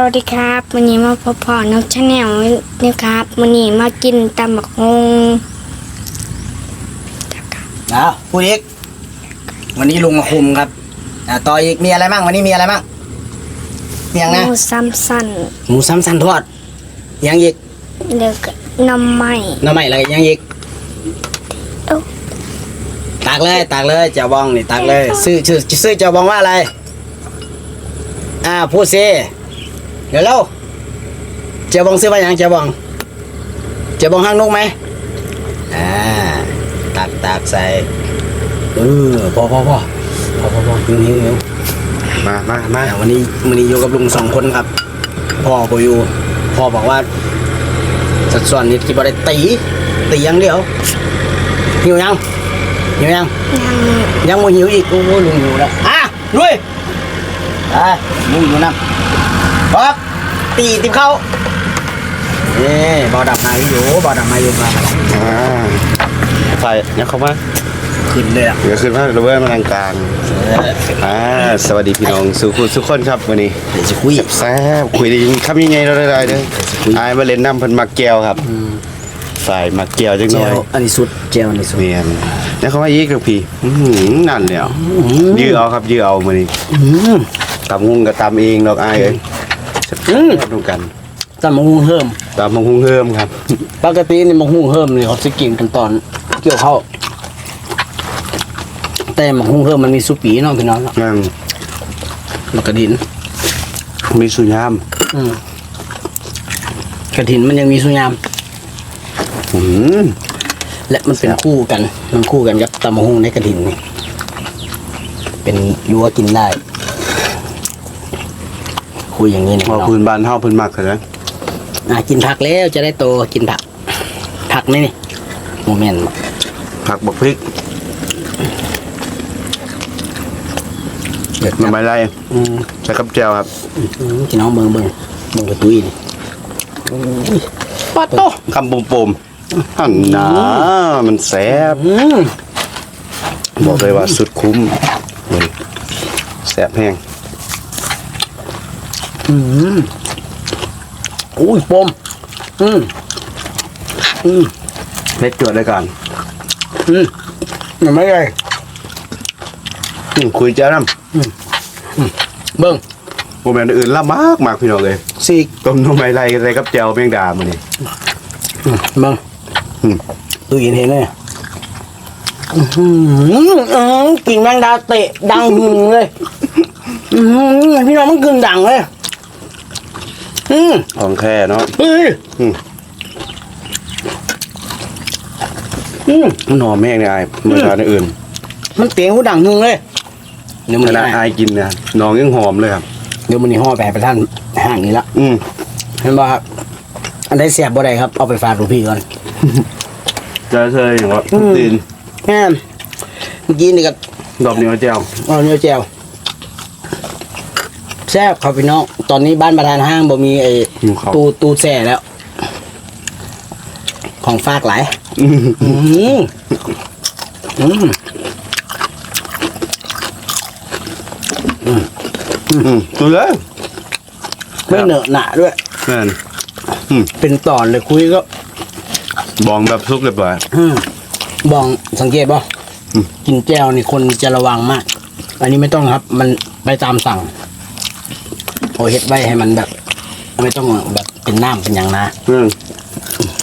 สวัสดีครับวันนี้มาพบพ่อนกชาแนลนะครับวันนี้มากินตำบักฮงเอาพูดอีกวันนี้ลุงมาคุมครับอ่าต่ออีกมีอะไรบ้างวันนี้มีอะไรบ้างมีอย่างหนะมูซ้ำสันหมูซ้ำสันทอดยังอีกเด็กน้ำไหม้หน้ำใหม่อะไรยังอีกเอ้าตักเลยตักเลยเจ้าบองนี่ตักเลยซื้อชื่อซื้อเจ้าบองว่าอะไรอ่าพูดสิ เดี๋ยวเล่าเจ้าบองซื้อว่าอย่างเจ้าบองเจ้าบองห้างนกไหมอ่าตักตักใส่เออพอพอพอพอพอพอหิวหิวหิวมามามาอ่าวันนี้วันนี้อยู่กับลุงสองคนครับ พ่อก็อยู่พ่อบอกว่า สัดส่วนนี้ที่บได้ตีตีอย่างเดียวหิวยังหิวยังยังยังไม่หิวอีกโอ้โหลุงหิวแล้วอะลุยอะลุงอยู่นะ ป๊อกตีติบเข้าเอ้บอดับมาอยู่บอดับมาอยู่มาอ่าใส่เนี่ยเข้ามาขึ้นเลยอะเดี๋ยวขึ้นมาระเบิดมาทางกลางอ่าสวัสดีพี่น้องสุขุสุขคนครับวันนี้เดี๋ยวจะคุยแซ่บคุยได้ยินคำยังไงเราได้ได้เด้ออายมาเล่นน้ำเพันมักแก้วครับใส่มักแก้วจังเจหน่อยลอันนี้สุดเจลอันนี้สุดเมียนแล้วเขามาอีกกับพี่อื้อหือนั่นแล้วยื้อเอาครับยื้อเอามานี่อืมตำหุงกับตำเองดอกอายเอ้ย อืมดูกันตำมะฮุ่งเฮิมตำหุงเฮิมครับ ปกตินี่มะฮุ่งเฮิมนี่เขาจะกินกันตอนเกี่ยวข้าวแต่มะฮุ่งเฮิมมันมีสุปีเนาะพี่น้องเนาะนั่งมันกระดิน มีสุญามอืมกระถินมันยังมีสุยาม อืมและมันเป็นคู่กัน มันคู่กันกับตำมะฮุ่งในกระถินนี่เป็นยัวกินได้ คุยอย่างนี้นะพอพี่น้องพื้นบ้านเฮาพื้นมักเลยอะกินผักแล้วจะได้โตกินผัก ผักนี่นี่โมเมนต์ผักบักพริกเด็ดมันไม่ไรอืมใส่กับแจ่วครับอืมพี่น้องเบิ่งเบิ่งเบิ่งกระตุ้ยนี่ปัดโตคำปุ่มปุ่มๆหันนะมันแซ่บอืมบอกเลยว่าสุดคุ้มนี่แซ่บแห้ง อืมอุ้ยปมอืมอืมเล็กจวดเลยก่อนอืมยังไม่ได้อืมคุยแจ้วน้เบิ่งำโมเมนต์อื่นละมากมากพี่น้องเลยซีกต้มทำไมไรใส่กับแจ่วแมงดามานี่อืมเบิ่งอืมดูยินเห็นเลยอื้อหืออื้อกิ่งแมงดาเตะดังหึงเลย อื้อหือพี่น้องมันกึ่งดังเลย อืมของแค่เนาะเฮ้ยอืมอืมหน่อแม่งเนี่ยไอ้เมื่อชาติอื่นมันเตียงหูดังหึงเลยเดี๋ยวขมันนาดนี่อายกินเนี่ยน้องยังหอมเลยครับ เดี๋ยวมันนี่ห่อแปรไปท่านห่างนี้ละอืมเห็นป่ะครับ อันไหนเสียบบ่ได้ครับเอาไปฝากหลวงพี่ก่อนเจอเธออย่างว่าอืม ตีนแม่นเมื่อกี้นี่ก็ดอกเหนียวแจ่วเอาเนื้อแจว แซ่บครับพี่น้อง ตอนนี้บ้านประธานห้างบ่มีไอ้หิวเขาตู้ตู้แช่แล้ว ของฝากหลายอืมอืมอืมอืมดูเลยไม่เหนอะหนะด้วยนั่นเป็นตอนเลยคุยก็บองแบบซุกเรียบร้อย อืมบองสังเกตป่ะอืม กินแก้วนี่คนจะระวังมาก อันนี้ไม่ต้องครับ มันไปตามสั่ง โอเฮ็ดไว้ให้มันแบบ ไม่ต้องแบบเป็นน้ำเป็นอย่างนะอืม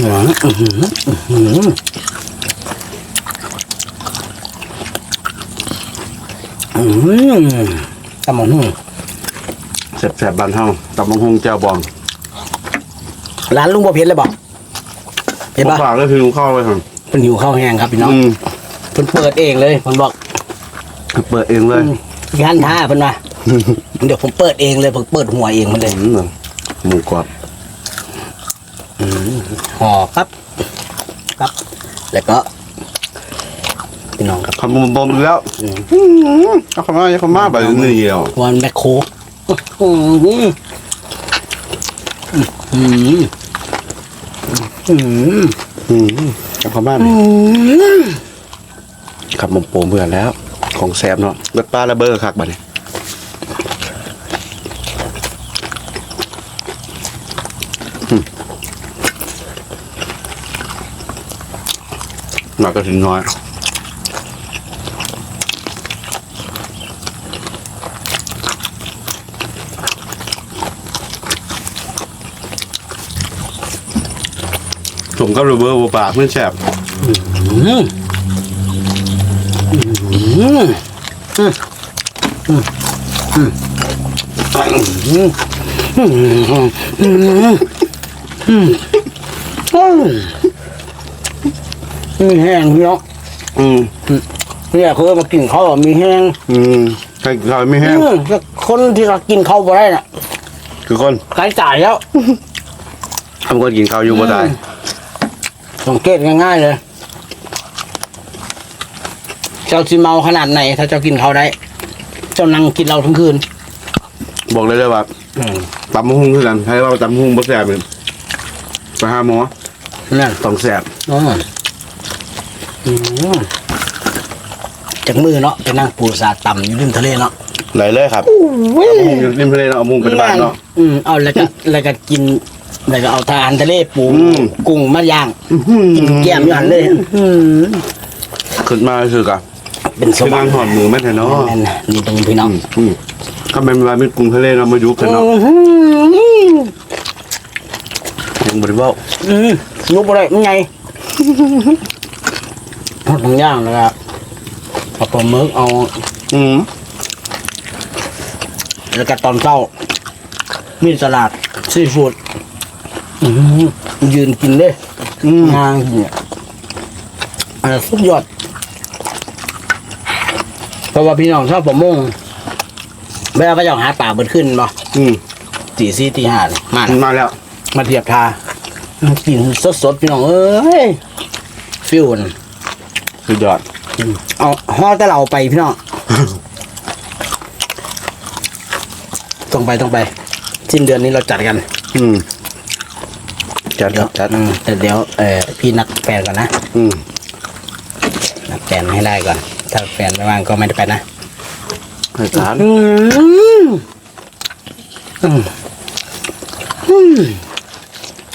อื้อหืออื้อหืออื้อหืออื้อหือตำมะฮุ่งแซ่บๆบ้านเฮาตำบักฮงแจ่วบองร้านลุงบ่เพ็ดเลยบอกเห็นบ่ปะฝากก็คือเข้าไปครับเพิ่นหิวข้าวแห้งครับพี่น้องอืมเพิ่นเปิดเองเลยเพิ่นบอกเปิดเองเลย ย่านท่าเพิ่นว่า เดี๋ยวผมเปิดเองเลยผมเปิดหัวเองมันเลยอืมหมูกรอบห่อครับ ครับ แล้วก็พี่น้องครับคำบอมๆอีกแล้วอืมเอาเข้ามาเอาเข้ามาไปนี่เดียววันแมคโครอื้อหืออื้อหืออื้อหืออืมเอาเข้ามาเลยขับมโปมเพื่อนแล้ว ของแซบเนาะเบิดปลาระเบ้อคักบัดนี้ หนักกระถินน้อยผมกับระเบิดบัวปากเพื่อนแฉบอืม มีแห้งเนาะอืมเนี่ยเคยมากินข้าวมีแห้งอืมใครใครไม่แห้งคนที่เรากินข้าวบ่ได้น่ะคือคนใครจ่ายแล้ว ทำคนกินข้าวอยู่บ่ได้อืสังเกตง่ายๆเลยเจ้าสิเมาขนาดไหน ถ้าเจ้ากินข้าวได้ เจ้านั่งกินเราทั้งคืนบอกเลยเลยว่าอืมตำมุ้งคือกันใครว่าตำมุ้งบ่แซ่บเลย ไปหาหมอนั่นต้องแสบอืมอืมจากมือเนาะไปนั่งปูสาดต่ำอยู่ริมทะเลเนาะไหลเลยครับตำมะฮุ่งอยู่ริมทะเลเนาะเอามุงไปบ้านเนาะ อืมเอาแล้วก็แล้วก็กินแล้วก็เอาทานทะเลปูอืม กุ้งมาย่างกินแก้มอยู่หันเลยอืมขึ้นมาคือกะเป็นสคือวรนารงค์หอดมือแม่นแท้เนาะนั่นน่ะนี่ตรงพี่น้อง อืมถ้าเป็นเวลาเป็นกรุงทะเลเนาะมายุบกันเนาะยั งบ่ได้เว้าอืมยุบอะไรมันไงทอดทั้งย่างเลยครับเอาปลาหมึกเอา อืมแล้วก็ตอนเช้า มีสลัดซีฟู้ดอื้อหือยืนกินเลยอืมงานกินเนี่ยอันนั้นสุดยอดเพราะว่าพี่น้องชอบประมงเวลาก็จะหาป่าเบิดขึ้นบ่อืมตีสี่ตีห้านี่มามาแล้ว มาเทียบทากินสดๆพี่น้องเอ้ยฟิวน่ะสุดยอดเอาห่อแต่เราไปพี่น้องต้องไปต้องไปสิ้นเดือนนี้เราจัดกัน อืมจัดครับจัดอืมแต่เดี๋ยวเออพี่นักแฟนก่อนนะ อืมนักแฟนให้ได้ก่อน ถ้าแฟนไม่ว่างก็ไม่ได้ไปนะให้ทานอืมอืม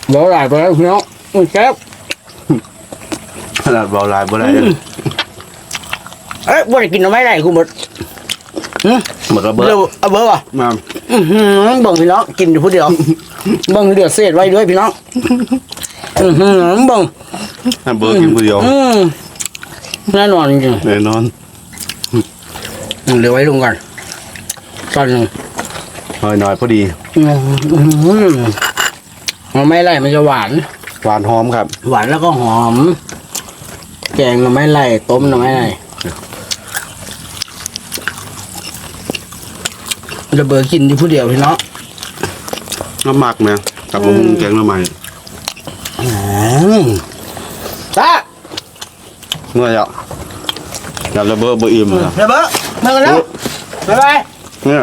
อืมบอกหลายไปแล้วพี่น้องอืมแซ่บขนาดเบาลายบ่ได้เลยเอ้ยบ่ได้กินหน่อไม้ได้คุณหมดหืมหมดระเบิดเร็วเอาเบอร์ว่ะมาอื้อหือเบิ่งพี่น้องกินอยู่ผู้เดียวเบิ่งเดือดเศษไว้ด้วยพี่น้องอือหือเบิ่งถ้าเบอร์กินคนเดียวอืมแน่นอนจริงแน่นอนๆอืมเดี๋ยวไว้ลงก่อนตอนหนึงน้อยน้อยๆพอดี อืมอื้อหือ มันไม่ไล่มันจะหวาน หวานหอมครับ หวานแล้วก็หอม แกงหน่อไม้ไล่ต้มหน่อไม้ไล่จะเบอร์กินอยู่ผู้เดียวพี่น้องน้ำหมักแม่กับมะม่วงแกงละไม้อืมจ้าเมื่อจะอยากระเบิดบ่อิ่มเลยเดี๋ยวเบอร์มากันแล้วบ๊ายบายเนี่ย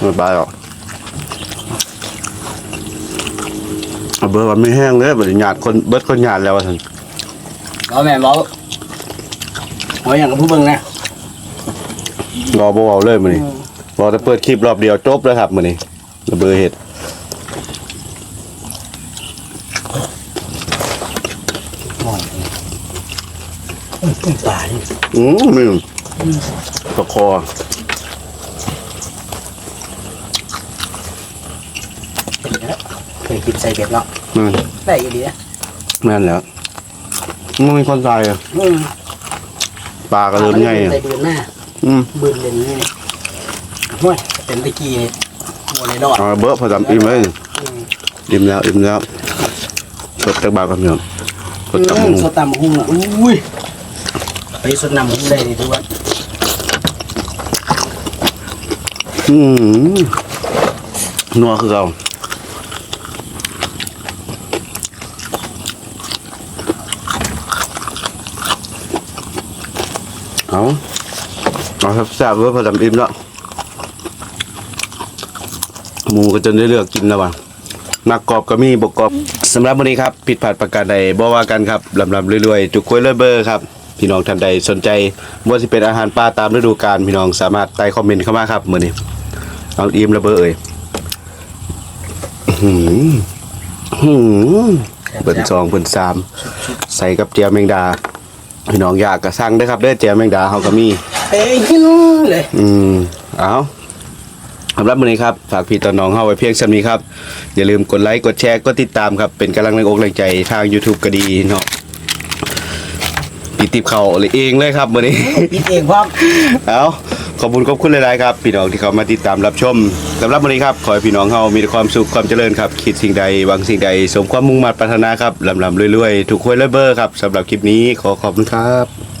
ไม่บายหรอก เอาเบอร์ว่าไม่แห้งเลยบริญาตคนเบิดคนหยาดแล้วว่าท่านเอาแม่บอกเอาอย่างกับผู้เบิ่งนะรอบ่เอาเลยมื้อนี้รอแต่เปิดคลิปรอบเดียวจบแล้วครับมื้อนี้ระเบิดเห็ดป่านี่อืมมึงตะคอ เคยกินใส่เบ็ดเนาะอืมได้อยู่ดีนะแม่นแล้วมันมีคนตายอะอืมปลาก็เริ่มใหญ่อะใส่เบือนหน้าอืมบืนเลนนี่ห้วยเป็นตะกี้หัวในดอดเอาระเบิดพอจำอิ่มเลยอืมอิ่มแล้วอิ่มแล้วสดจากบาทกันเถอะสดจากอืมุมงสดตำหุ้งอะอุ้ยไปสดนำหุ้งได้เลยทุกวันอืมนัวคือเรา เอาเอาครับแซ่บเว้ยพอจำอิ่มแล้วหมูก็จะได้เลือกกินแล้วว่ะนักกรอบก็มีบกกรอบสำหรับวันนี้ครับ ผิดพลาดประการใดบ่ว่ากันครับลำลำรวยๆจุกควยเลยเบอร์ครับ พี่น้องท่านใดสนใจว่าสิเป็นอาหารป่าตามฤดูกาลพี่น้องสามารถใต้คอมเมนต์เข้ามาครับมื้อนี้เอาอิ่มระเบ้อเอ่ยอื้อหือหืมเปิ่นสองเปิ่นสามใส่กับเจียวแมงดา พี่น้องอยากกระสั่งเด้อครับเด้อเจียวแมงดาเฮาก็มี เอ้ยเลยอืม เอาสำหรับมื้อนี้ครับ ฝากพี่ต่อน้องเฮาไว้เพียงส่ำนี้ครับ อย่าลืมกดไลค์ กดแชร์ กดติดตามครับ เป็นกำลังแรงอกแรงใจทาง YouTube ก็ดีเนาะปิดติบเขาเลยเองเลยครับมื้อนี้ ปิดเองพร้อม เอา ขอบคุณขอบคุณหลายๆครับพี่น้องที่เขามาติดตามรับชมสำหรับวันนี้ครับขอให้พี่น้องเฮามีแต่ความสุขความเจริญครับคิดสิ่งใดหวังสิ่งใด สมความมุ่งมั่นปรารถนาครับลำลำรวยๆถูกหวยและเบอร์ครับสำหรับคลิปนี้ขอขอบคุณครับ